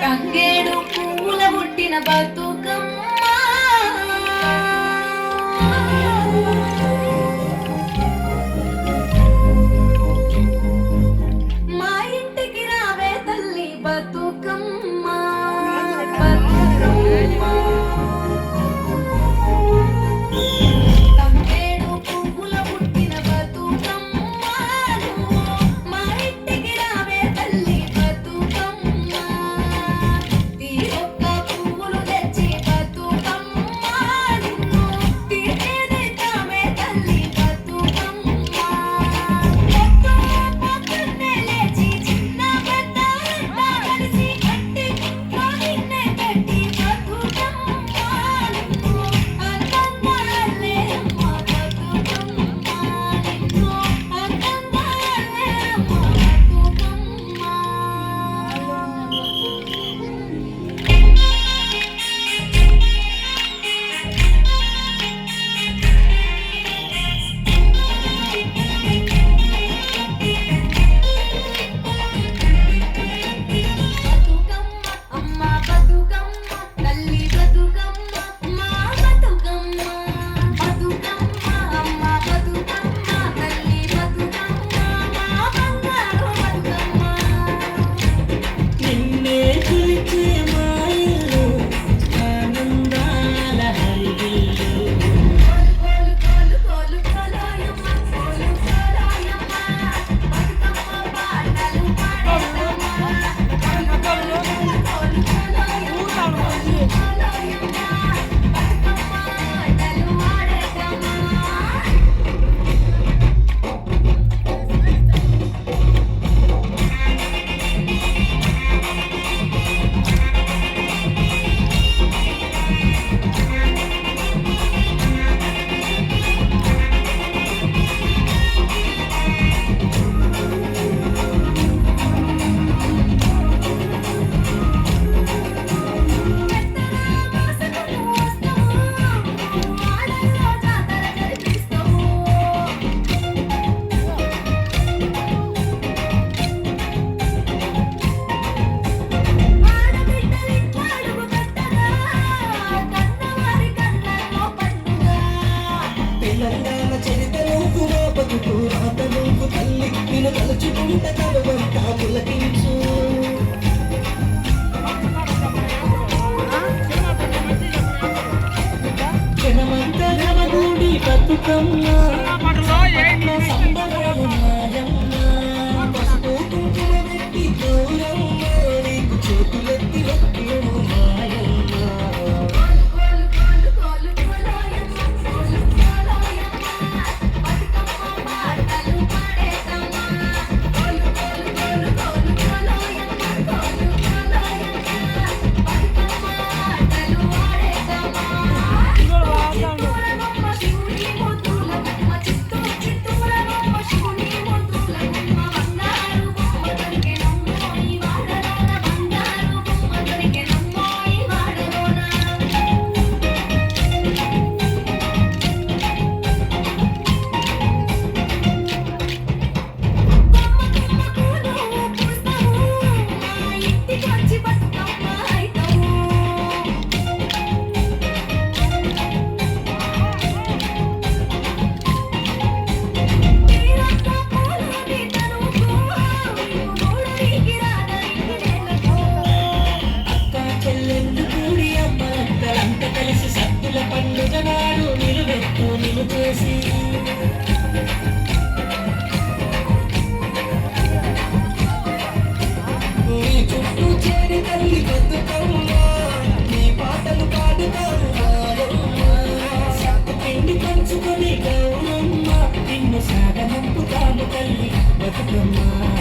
తంగేడు పూల పుట్టిన బతుక నీకు తల్లి నేను తలుచుకుంట కలవంట పులకించు జనమంతా జనగూడి బతుకమ్మ. పంచుకొని గౌరమ్మ నిన్ను సాగనంపుతాము తల్లి బతుకమ్మా.